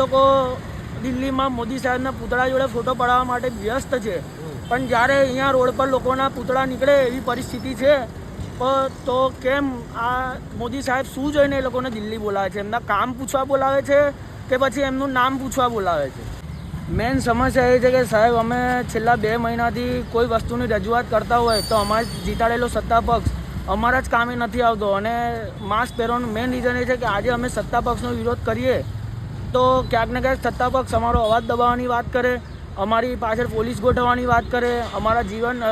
લોકો દિલ્હીમાં મોદી સાહેબના પૂતળા જોડે ફોટો પડાવવા માટે વ્યસ્ત છે. પણ જ્યારે અહીંયા રોડ પર લોકોના પૂતળા નીકળે એવી પરિસ્થિતિ છે તો કેમ આ મોદી સાહેબ શું જોઈને એ લોકોને દિલ્હી બોલાવે છે? એમના કામ પૂછવા બોલાવે છે કે પછી એમનું નામ પૂછવા બોલાવે છે? મેન સમસ્યા એ છે કે સાહેબ, અમે છેલ્લા બે મહિનાથી કોઈ વસ્તુની રજૂઆત કરતા હોય તો અમારે જીતાડેલો સત્તા પક્ષ અમારા જ કામે નથી આવતો. અને માસ્ક પહેરવાનું મેઇન રીઝન એ છે કે આજે અમે સત્તા પક્ષનો વિરોધ કરીએ તો ક્યાંક ને ક્યાંક સત્તા પક્ષ અમારો અવાજ દબાવવાની વાત કરે, અમારી પાછળ પોલીસ ગોઠવવાની વાત કરે, અમારા જીવન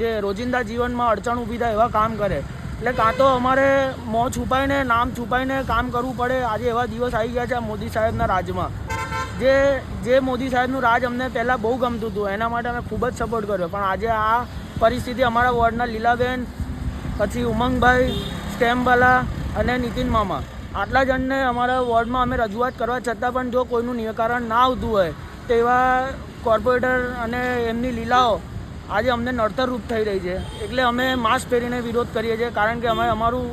જે રોજિંદા જીવનમાં અડચણ ઊભી થાય એવા કામ કરે. એટલે કાં તો અમારે મોં છુપાઈને, નામ છુપાઈને કામ કરવું પડે. આજે એવા દિવસ આવી ગયા છે મોદી સાહેબના રાજમાં. જે જે મોદી સાહેબનું રાજ અમને પહેલાં બહુ ગમતું હતું, એના માટે અમે ખૂબ જ સપોર્ટ કર્યો. પણ આજે આ પરિસ્થિતિ અમારા વોર્ડના લીલાબેન, પછી ઉમંગભાઈ સ્ટેમ્પવાલા અને નીતિન મામા. આટલા જણને અમારા વોર્ડમાં અમે રજૂઆત કરવા છતાં પણ જો કોઈનું નિરાકરણ ના આવતું હોય તો એવા કોર્પોરેટર અને એમની લીલાઓ આજે અમને નડતરરૂપ થઈ રહી છે. એટલે અમે માસ્ક પહેરીને વિરોધ કરીએ છીએ, કારણ કે અમે અમારું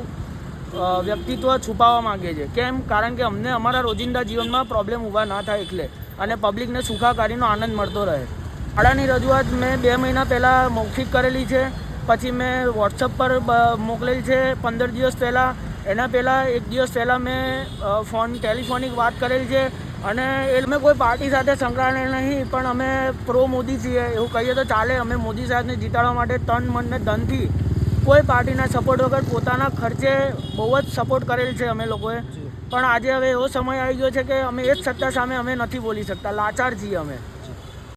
વ્યક્તિત્વ છુપાવવા માંગીએ છીએ. કેમ? કારણ કે અમને અમારા રોજિંદા જીવનમાં પ્રોબ્લેમ ઊભા ના થાય એટલે. અને પબ્લિકને સુખાકારીનો આનંદ મળતો રહે. શાળાની રજૂઆત મેં બે મહિના પહેલાં મૌખિક કરેલી છે. પછી મેં વોટ્સઅપ પર મોકલેલી છે. પંદર દિવસ પહેલાં એના પહેલાં એક દિવસ પહેલાં મેં ફોન ટેલિફોનિક વાત કરેલી છે અને એ અમે કોઈ પાર્ટી સાથે સંકળાયેલા નહીં પણ અમે પ્રો મોદી છીએ એવું કહીએ તો ચાલે. અમે મોદી સાહેબને જીતાડવા માટે તન મન ને ધનથી કોઈ પાર્ટીના સપોર્ટ વગર પોતાના ખર્ચે બહુ જ સપોર્ટ કરેલ છે અમે લોકોએ. પણ આજે હવે એવો સમય આવી ગયો છે કે અમે એ જ સત્તા સામે અમે નથી બોલી શકતા. લાચાર છીએ અમે.